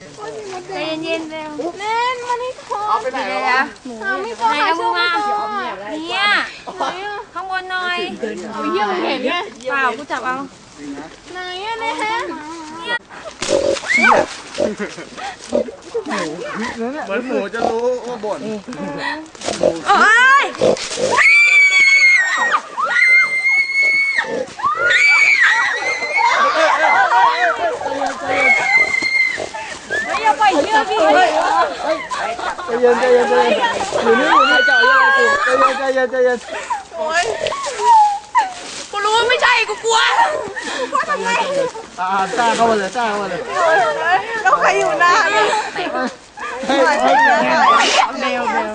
ใจเย็นๆเร็วเล่นมานี่ก่อนเอาไปไหนเดี๋แล้วยววะๆเอาไม่ก่อนไหนเอามือมาช่วยเนี่ยข้างบนหน่อยเยี่ยมเห็นไงเปล่ากูจับเอาไหนอะเนี่ยฮะเหมือนหมูจะรู้ว่าบ่นโอ้ยอย่าปล่อยเชือกพี่ ใจเย็นใจเย็นใจเย็นอยู่นี่อยู่นี่ใจเย็นใจเย็นใจเย็นโอ๊ยกูรู้ว่าไม่ใช่กูกลัวกูทำไงอ่าจ้าเข้ามาเลยจ้าเข้ามาเลยแล้วใครอยู่หน้าเนี่ยเฮ้ยเฮ้ยเร็วเร็ว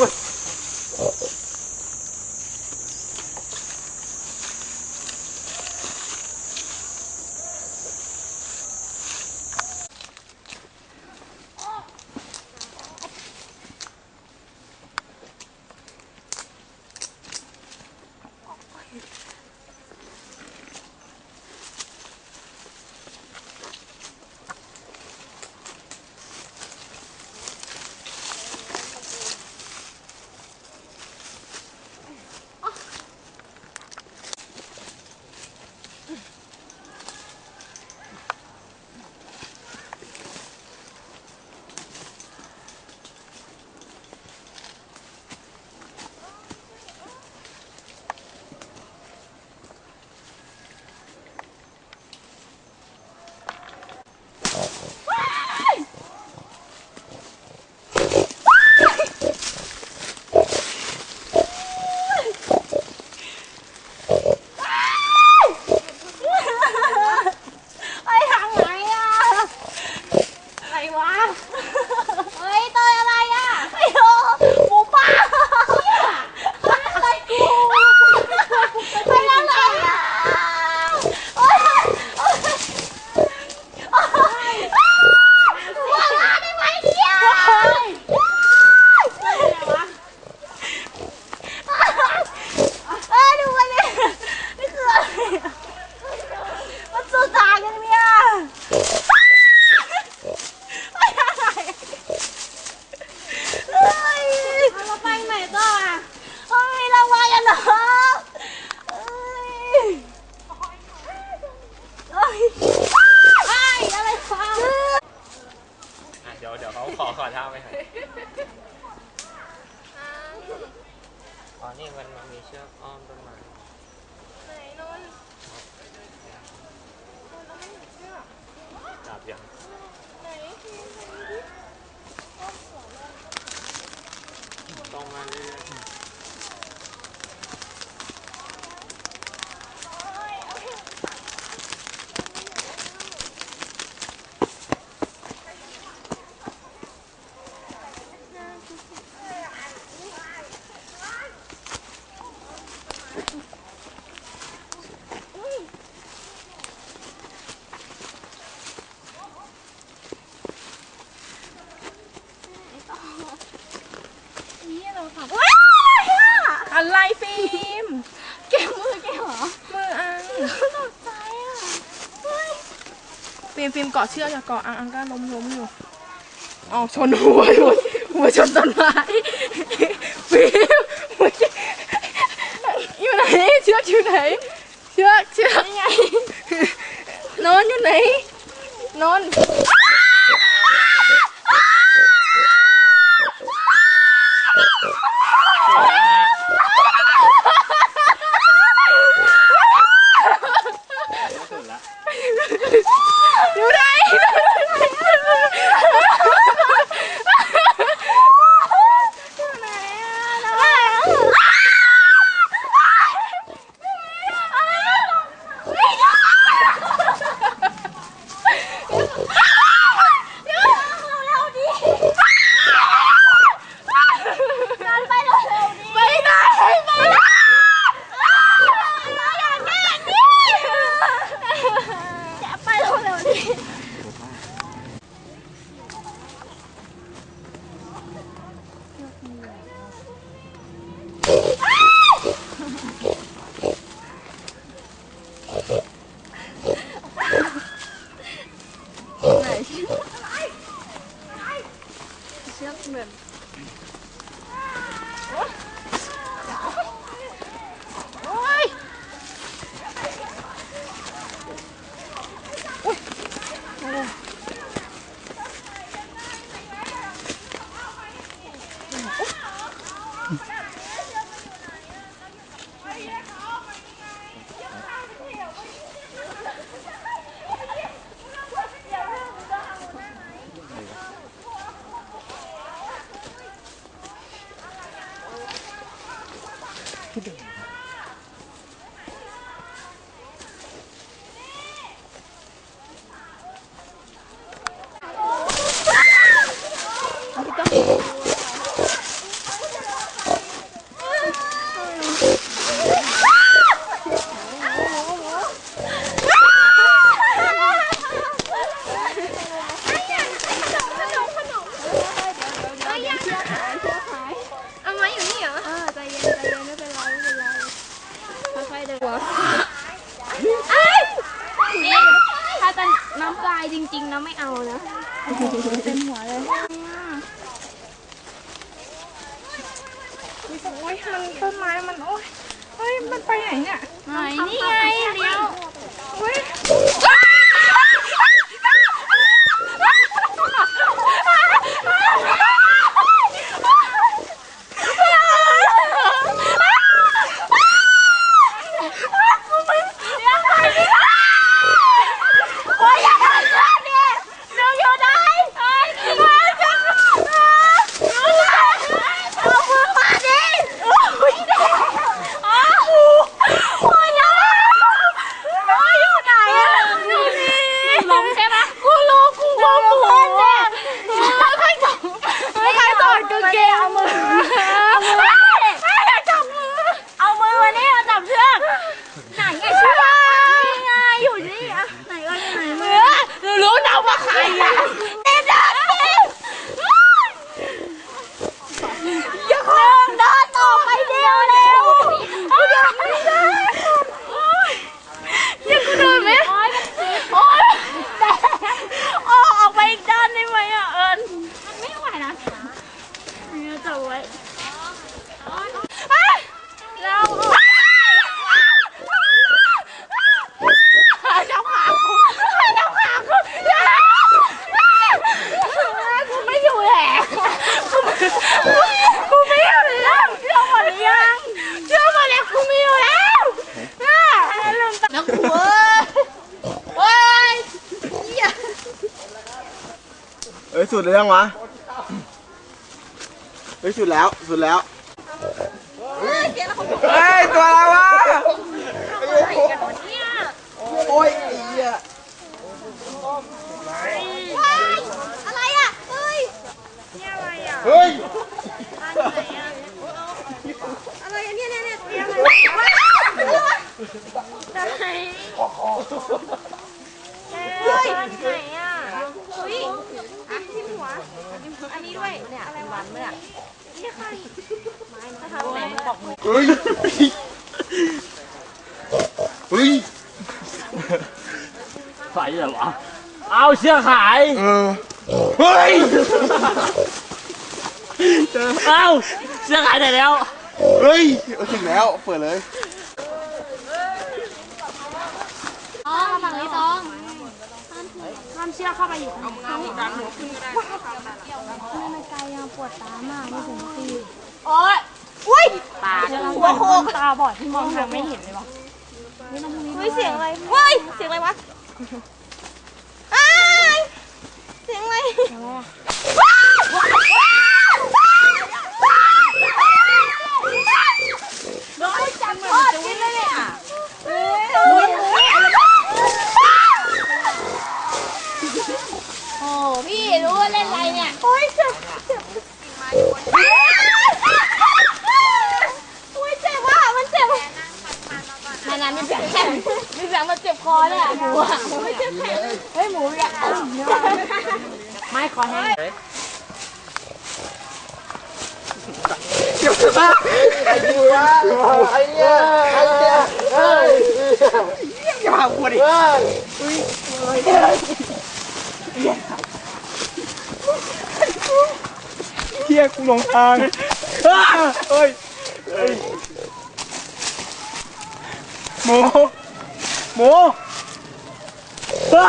ไชือกอ้อมต้นไม้ไหนนนท์นนท์เราไม่เห็นเชือกจับยังไหนต้องมาเรื่อย นี่เราขับ ว้ายอะ อะไรฟิล์ม เก็บมือเก็บเหรอ มืออัง ตกใจอะเฮ้ย ฟิล์มฟิล์ม เกาะเชือกอย่าเกาะอังอังก็ล้มล้มอยู่อ๋อชนหัวหัวหัวชนต้นไม้ฟิล์มหัวอยู่ไหนเชือกอยู่ไหนเชือกเชือกนอนอยู่ไหนนอน เต็มหัวเลยโอ้ยมันต้นไม้มันโอ้ยเฮ้ยมันไปไหนเนี่ยไหนนี่ไงเลี้ยวเฮ้ย สุดเลยยังวะเฮ้ยสุดแล้วสุดแล้วเฮ้ยตัวอะไรวะโอ้ยไอ้เหี้ยอะไรอะเฮ้ยเฮ้ยอะไรอะเนี่ยเนี่ยเนี่ยตรียมอะไรว้าวอะไรเฮ้ยไหนอะเฮ้ยอะที่หัว อันนี้ด้วยเนี่ยอะไรวะเนี่ยนี่ใครไม้มาทำอะไรบอกมือเฮ้ยเฮ้ยใส่เหรอเอาเชือกหายเออเฮ้ยเอาเชือกหายไหนแล้ว เฮ้ยถึงแล้ว เปิดเลย อ๋อฝั่งนี้ตองห้าม เชือกเข้าไปอยู่ข้างในดันหัวขึ้นก็ได้มันไกลยังปวดตามากไม่ถึงตีโอ๊ยอุ้ยตาหัวโคกตาบอดที่มองทางไม่เห็นเลยวะเฮ้ยเสียงอะไรเฮ้ยเสียงอะไรวะอ้ายเสียงอะไรเสียงอะไรโดนจับทอดกินเลยเนี่ยเฮ้ย โอ้พี่รู้ว่าเล่นอะไรเนี่ย โอ้ยเจ็บเจ็บโอ้ยเจ็บว่ะมันเจ็บมันนั้นมีเสียงแข็งมีเสียงมันเจ็บคอเลยอะหมูอะไม่เจ็บแข็งเฮ้ยหมูเนี่ยไม่คอแห้งไอ้ดูวะไอ้เนี่ยไอ้เนี่ยเฮ้ยอย่ามาพูดดิเฮ้ย เฮียกูหลงทางเฮ้ยเฮ้ยหมูหมูว้า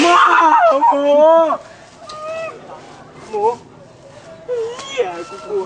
หมูหมูเฮียกูกลัว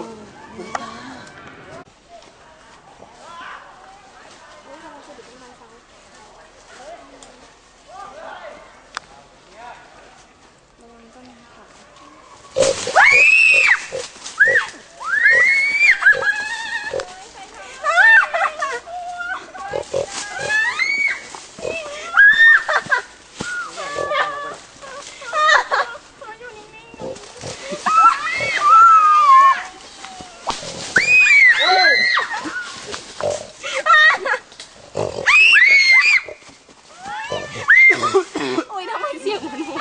โอ้ยทำไมเสียงเหมือนหมู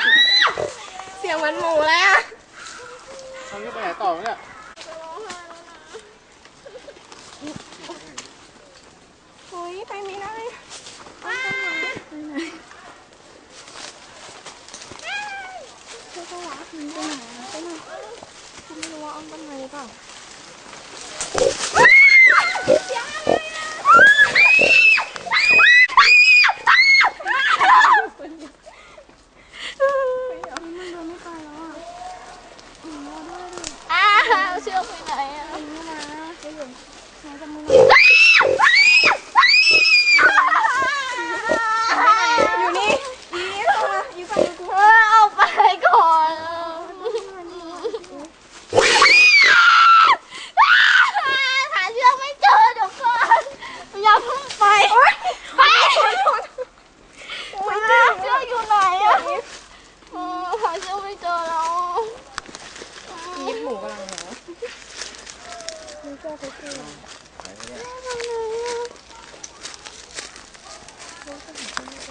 เสียงเหมือนหมูเลยอะ ทำนี้ไปไหนต่อเนี่ย เฮ้ยไปไม่ได้ ไม่รู้ว่าอ้อมต้นไม้หรือเปล่า อ้าวเชือกไปไหนอะอยู่นี่นี่เข้ามาอยู่ฝั่งกูเออเอาไปก่อนหาเชือกไม่เจอเดี๋ยวก่อนอย่าเพิ่งไปไปเชือกอยู่ไหนอะเออหาเชือกไม่เจอแล้ว ยิบหมูกำลังเหรอ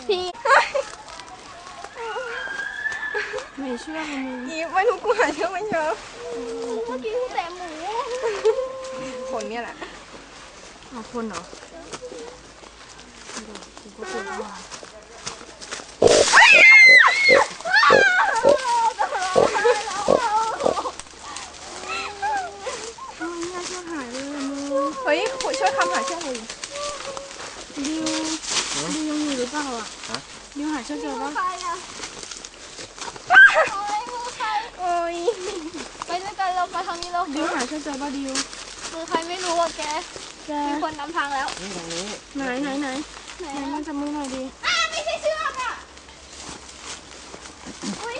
พี่ ไม่เชื่อมันยิบไม่รู้กูหาเชื่อไม่เจอ เมื่อกี้กูแต่หมู คนเนี่ยแหละเอาคนเหรอ เฮ้ยคุยช่วยคำหาเชือกหน่อยดิวดิวยังอยู่หรือเปล่าอะดิวหาเชือกเจอปะใครอะโอ้ยมือใครโอ้ยไปด้วยกันเราไปทางนี้เราดิวหาเชือกเจอปะดิวมือใครไม่รู้อะแกแกมีคนนำทางแล้วไหนไหนไหนไหน ไหนมันจับมือหน่อยดี อะไม่ใช่เชือกอะ โอ้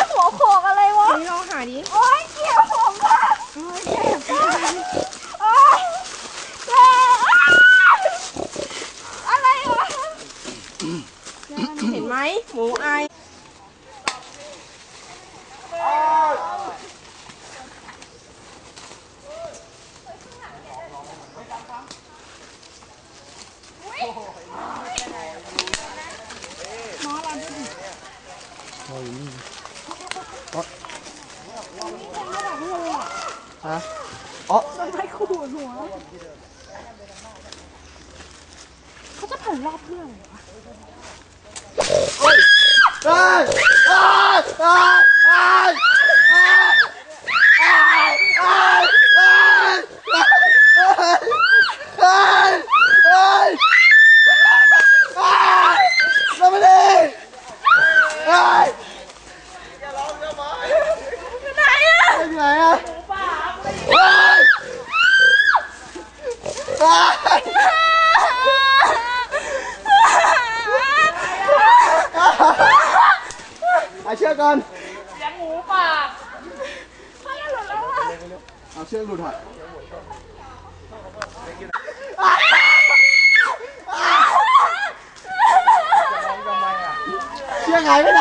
ยหัวโขกอะไรวะ นี่ลองหาดิ โอ้ยเกี่ยวผมอะโอ้ยเจ็บโอ้ยเจ็บอะไรวะ เห็นไหมหมูอาย เฮ้ยเฮ้ยเฮ้ยเฮ้ยเฮ้ยเราไม่ได้เฮ้ยอย่าร้องทำไมไหนอะไหนอะเฮ้ยเฮ้ย เอาเชือกก่อนเสียงหมูป่าเอาเชือกหลุดหน่อยเชือกหายไปไหน